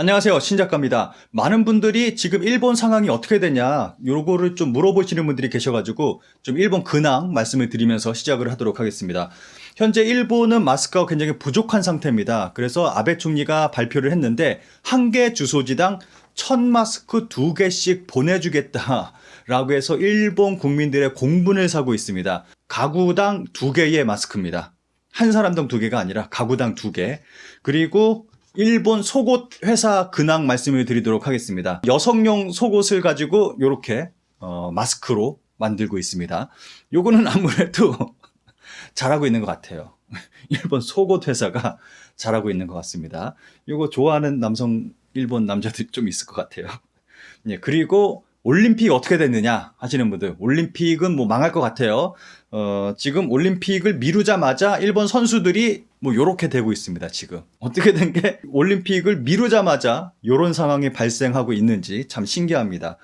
안녕하세요. 신작가입니다. 많은 분들이 지금 일본 상황이 어떻게 되냐, 요거를 좀 물어보시는 분들이 계셔가지고, 좀 일본 근황 말씀을 드리면서 시작을 하도록 하겠습니다. 현재 일본은 마스크가 굉장히 부족한 상태입니다. 그래서 아베 총리가 발표를 했는데, 한 개 주소지당 천 마스크 두 개씩 보내주겠다 라고 해서 일본 국민들의 공분을 사고 있습니다. 가구당 두 개의 마스크입니다. 한 사람당 두 개가 아니라 가구당 두 개. 그리고 일본 속옷 회사 근황 말씀을 드리도록 하겠습니다. 여성용 속옷을 가지고 이렇게 마스크로 만들고 있습니다. 요거는 아무래도 잘하고 있는 것 같아요. 일본 속옷 회사가 잘하고 있는 것 같습니다. 요거 좋아하는 남성 일본 남자들 좀 있을 것 같아요. 예, 그리고 올림픽 어떻게 됐느냐 하시는 분들 올림픽은 뭐 망할 것 같아요. 어, 지금 올림픽을 미루자마자 일본 선수들이 뭐 요렇게 되고 있습니다. 지금 어떻게 된 게 올림픽을 미루자마자 요런 상황이 발생하고 있는지 참 신기합니다.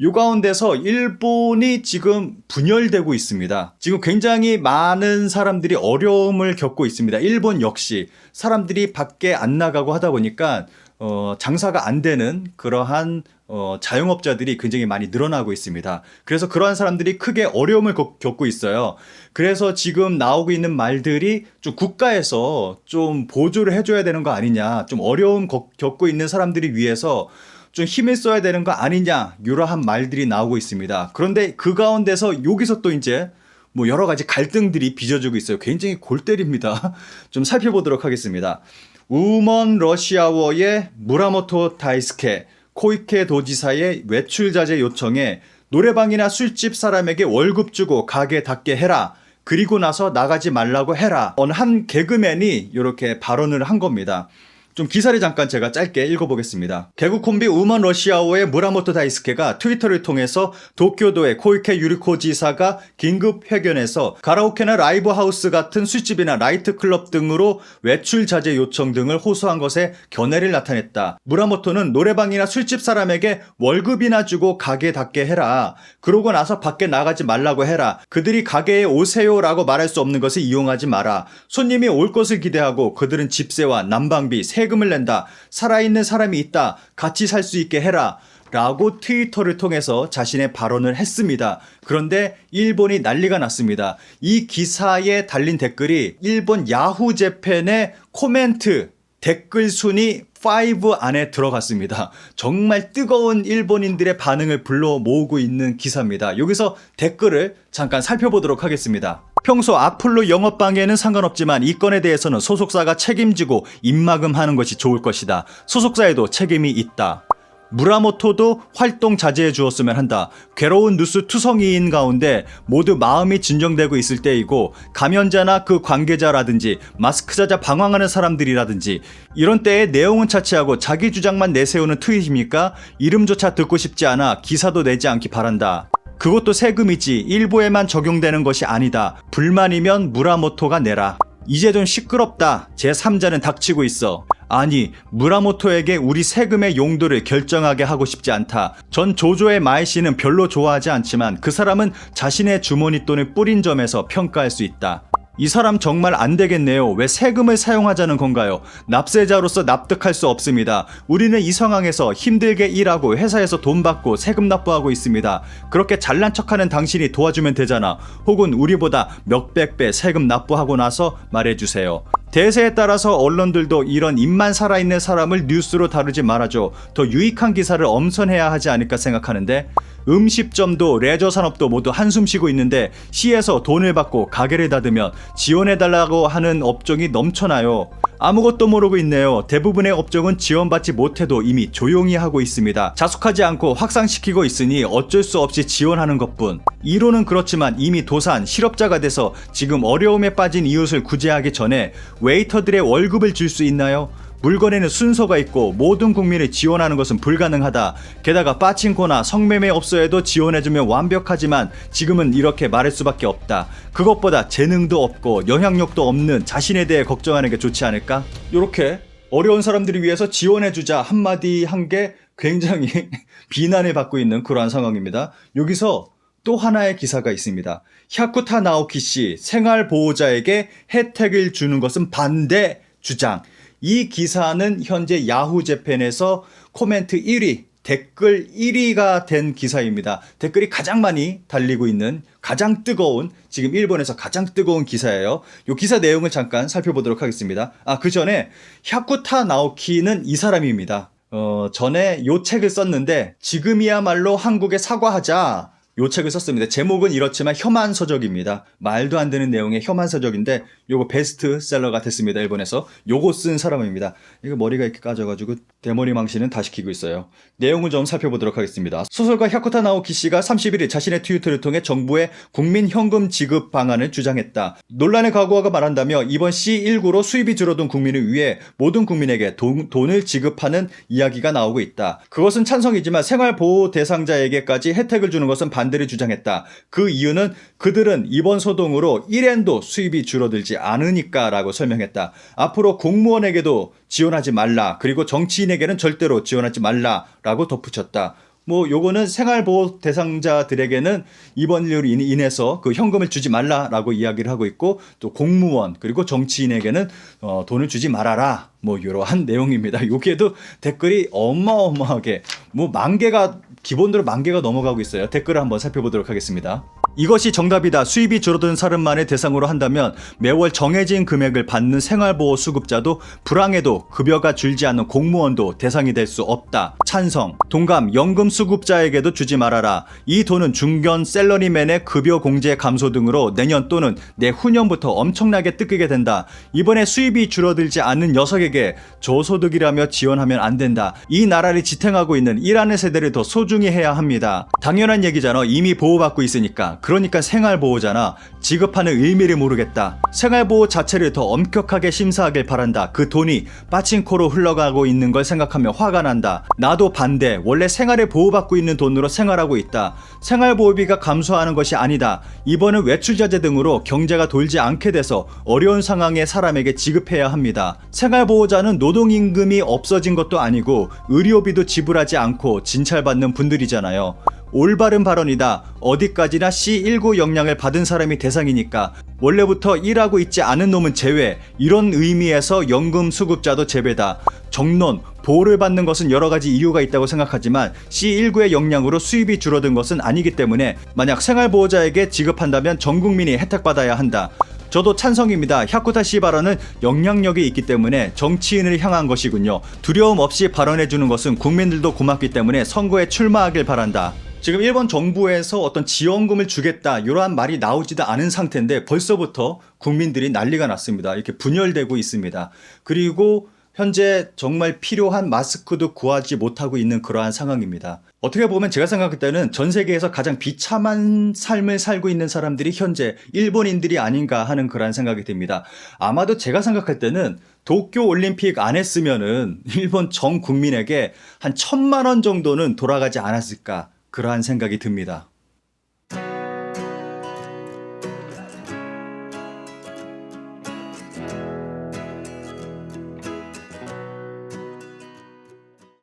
요 가운데서 일본이 지금 분열되고 있습니다. 지금 굉장히 많은 사람들이 어려움을 겪고 있습니다. 일본 역시 사람들이 밖에 안 나가고 하다 보니까 어, 장사가 안 되는 그러한 어, 자영업자들이 굉장히 많이 늘어나고 있습니다. 그래서 그러한 사람들이 크게 어려움을 겪- 겪고 있어요. 그래서 지금 나오고 있는 말들이 좀 국가에서 좀 보조를 해줘야 되는 거 아니냐, 좀 어려움 겪- 겪고 있는 사람들이 위해서 좀 힘을 써야 되는 거 아니냐, 이러한 말들이 나오고 있습니다. 그런데 그 가운데서 여기서 또 이제 뭐 여러 가지 갈등들이 빚어지고 있어요. 굉장히 골 때립니다. 좀 살펴보도록 하겠습니다. 우먼 러시아워의 무라모토 다이스케 코이케 도지사의 외출 자제 요청에 노래방이나 술집 사람에게 월급 주고 가게 닫게 해라. 그리고 나서 나가지 말라고 해라. 어느 한 개그맨이 이렇게 발언을 한 겁니다. 좀 기사를 잠깐 제가 짧게 읽어보겠습니다. 개국 콤비 우먼 러시아어의 무라모토 다이스케가 트위터를 통해서 도쿄도의 코이케 유리코 지사가 긴급 회견에서 가라오케나 라이브 하우스 같은 술집이나 나이트 클럽 등으로 외출 자제 요청 등을 호소한 것에 견해를 나타냈다. 무라모토는 노래방이나 술집 사람에게 월급이나 주고 가게 닫게 해라. 그러고 나서 밖에 나가지 말라고 해라. 그들이 가게에 오세요라고 말할 수 없는 것을 이용하지 마라. 손님이 올 것을 기대하고 그들은 집세와 난방비, 세금을 낸다. 살아있는 사람이 있다. 같이 살 수 있게 해라. 라고 트위터를 통해서 자신의 발언을 했습니다. 그런데 일본이 난리가 났습니다. 이 기사에 달린 댓글이 일본 야후 재팬의 코멘트 댓글 순위 5 안에 들어갔습니다. 정말 뜨거운 일본인들의 반응을 불러 모으고 있는 기사입니다. 여기서 댓글을 잠깐 살펴보도록 하겠습니다. 평소 악플로 영업 방해는 상관없지만 이 건에 대해서는 소속사가 책임지고 입막음하는 것이 좋을 것이다. 소속사에도 책임이 있다. 무라모토도 활동 자제해 주었으면 한다. 괴로운 뉴스 투성이인 가운데 모두 마음이 진정되고 있을 때이고 감염자나 그 관계자라든지 마스크 자자 방황하는 사람들이라든지 이런 때에 내용은 차치하고 자기 주장만 내세우는 트윗입니까? 이름조차 듣고 싶지 않아 기사도 내지 않기 바란다. 그것도 세금이지 일부에만 적용되는 것이 아니다. 불만이면 무라모토가 내라. 이제 좀 시끄럽다. 제3자는 닥치고 있어. 아니, 무라모토에게 우리 세금의 용도를 결정하게 하고 싶지 않다. 전 조조의 마이 씨는 별로 좋아하지 않지만 그 사람은 자신의 주머니 돈을 뿌린 점에서 평가할 수 있다. 이 사람 정말 안 되겠네요. 왜 세금을 사용하자는 건가요? 납세자로서 납득할 수 없습니다. 우리는 이 상황에서 힘들게 일하고 회사에서 돈 받고 세금 납부하고 있습니다. 그렇게 잘난 척하는 당신이 도와주면 되잖아. 혹은 우리보다 몇백 배 세금 납부하고 나서 말해주세요. 대세에 따라서 언론들도 이런 입만 살아있는 사람을 뉴스로 다루지 말아줘. 더 유익한 기사를 엄선해야 하지 않을까 생각하는데 음식점도 레저 산업도 모두 한숨 쉬고 있는데 시에서 돈을 받고 가게를 닫으면 지원해달라고 하는 업종이 넘쳐나요. 아무것도 모르고 있네요. 대부분의 업종은 지원받지 못해도 이미 조용히 하고 있습니다. 자숙하지 않고 확산시키고 있으니 어쩔 수 없이 지원하는 것뿐. 이론은 그렇지만 이미 도산, 실업자가 돼서 지금 어려움에 빠진 이웃을 구제하기 전에 웨이터들의 월급을 줄 수 있나요? 물건에는 순서가 있고 모든 국민을 지원하는 것은 불가능하다. 게다가 빠친코나 성매매 업소에도 지원해주면 완벽하지만 지금은 이렇게 말할 수밖에 없다. 그것보다 재능도 없고 영향력도 없는 자신에 대해 걱정하는 게 좋지 않을까? 이렇게 어려운 사람들을 위해서 지원해주자 한마디 한 게 굉장히 비난을 받고 있는 그러한 상황입니다. 여기서 또 하나의 기사가 있습니다. 샤쿠타 나오키 씨 생활 보호자에게 혜택을 주는 것은 반대 주장. 이 기사는 현재 야후 재팬에서 코멘트 1위, 댓글 1위가 된 기사입니다. 댓글이 가장 많이 달리고 있는 가장 뜨거운 지금 일본에서 가장 뜨거운 기사예요. 이 기사 내용을 잠깐 살펴보도록 하겠습니다. 아, 그 전에 야쿠타 나오키는 이 사람입니다. 어, 전에 요 책을 썼는데 지금이야말로 한국에 사과하자 요 책을 썼습니다. 제목은 이렇지만 혐한 서적입니다. 말도 안 되는 내용의 혐한 서적인데 요거 베스트셀러가 됐습니다. 일본에서 요거 쓴 사람입니다. 이거 머리가 이렇게 까져가지고 대머리 망신은 다 시키고 있어요. 내용을 좀 살펴보도록 하겠습니다. 소설가 야쿠타 나오키 씨가 31일 자신의 트위터를 통해 정부의 국민 현금 지급 방안을 주장했다. 논란의 각오가 말한다며 이번 C19로 수입이 줄어든 국민을 위해 모든 국민에게 돈, 돈을 지급하는 이야기가 나오고 있다. 그것은 찬성이지만 생활보호 대상자에게까지 혜택을 주는 것은 반 대를 주장했다. 그 이유는 그들은 이번 소동으로 1엔도 수입이 줄어들지 않으니까라고 설명했다. 앞으로 공무원에게도 지원하지 말라. 그리고 정치인에게는 절대로 지원하지 말라라고 덧붙였다. 뭐 요거는 생활보호 대상자들에게는 이번 일로 인- 인해서 그 현금을 주지 말라라고 이야기를 하고 있고 또 공무원 그리고 정치인에게는 어, 돈을 주지 말아라 뭐 이러한 내용입니다. 여기에도 댓글이 어마어마하게 뭐 만 개가 기본적으로 만 개가 넘어가고 있어요. 댓글을 한번 살펴보도록 하겠습니다. 이것이 정답이다. 수입이 줄어든 사람만을 대상으로 한다면 매월 정해진 금액을 받는 생활보호 수급자도 불황에도 급여가 줄지 않는 공무원도 대상이 될 수 없다. 찬성. 동감. 연금 수급자에게도 주지 말아라. 이 돈은 중견 셀러리맨의 급여 공제 감소 등으로 내년 또는 내후년부터 엄청나게 뜯기게 된다. 이번에 수입이 줄어들지 않는 녀석에게 저소득이라며 지원하면 안 된다. 이 나라를 지탱하고 있는 일하는 세대를 더 소중 히 해야 합니다. 당연한 얘기잖아. 이미 보호받고 있으니까. 그러니까 생활보호잖아. 지급하는 의미를 모르겠다. 생활보호 자체를 더 엄격하게 심사하길 바란다. 그 돈이 빠친코로 흘러가고 있는 걸 생각하며 화가 난다. 나도 반대. 원래 생활에 보호받고 있는 돈으로 생활하고 있다. 생활보호비가 감소하는 것이 아니다. 이번은 외출자재 등으로 경제가 돌지 않게 돼서 어려운 상황의 사람에게 지급해야 합니다. 생활보호자는 노동임금이 없어진 것도 아니고 의료비도 지불하지 않고 진찰받는 분 들이잖아요. 올바른 발언이다. 어디까지나 C19 영향을 받은 사람이 대상이니까 원래부터 일하고 있지 않은 놈은 제외. 이런 의미에서 연금 수급자도 제외다. 정론, 보호를 받는 것은 여러 가지 이유가 있다고 생각하지만 C19의 영향으로 수입이 줄어든 것은 아니기 때문에 만약 생활보호자에게 지급한다면 전 국민이 혜택받아야 한다. 저도 찬성입니다. 야쿠타 씨 발언은 영향력이 있기 때문에 정치인을 향한 것이군요. 두려움 없이 발언해주는 것은 국민들도 고맙기 때문에 선거에 출마하길 바란다. 지금 일본 정부에서 어떤 지원금을 주겠다 이러한 말이 나오지도 않은 상태인데 벌써부터 국민들이 난리가 났습니다. 이렇게 분열되고 있습니다. 그리고 현재 정말 필요한 마스크도 구하지 못하고 있는 그러한 상황입니다. 어떻게 보면 제가 생각할 때는 전 세계에서 가장 비참한 삶을 살고 있는 사람들이 현재 일본인들이 아닌가 하는 그러한 생각이 듭니다. 아마도 제가 생각할 때는 도쿄 올림픽 안 했으면은 일본 전 국민에게 한 천만 원 정도는 돌아가지 않았을까 그러한 생각이 듭니다.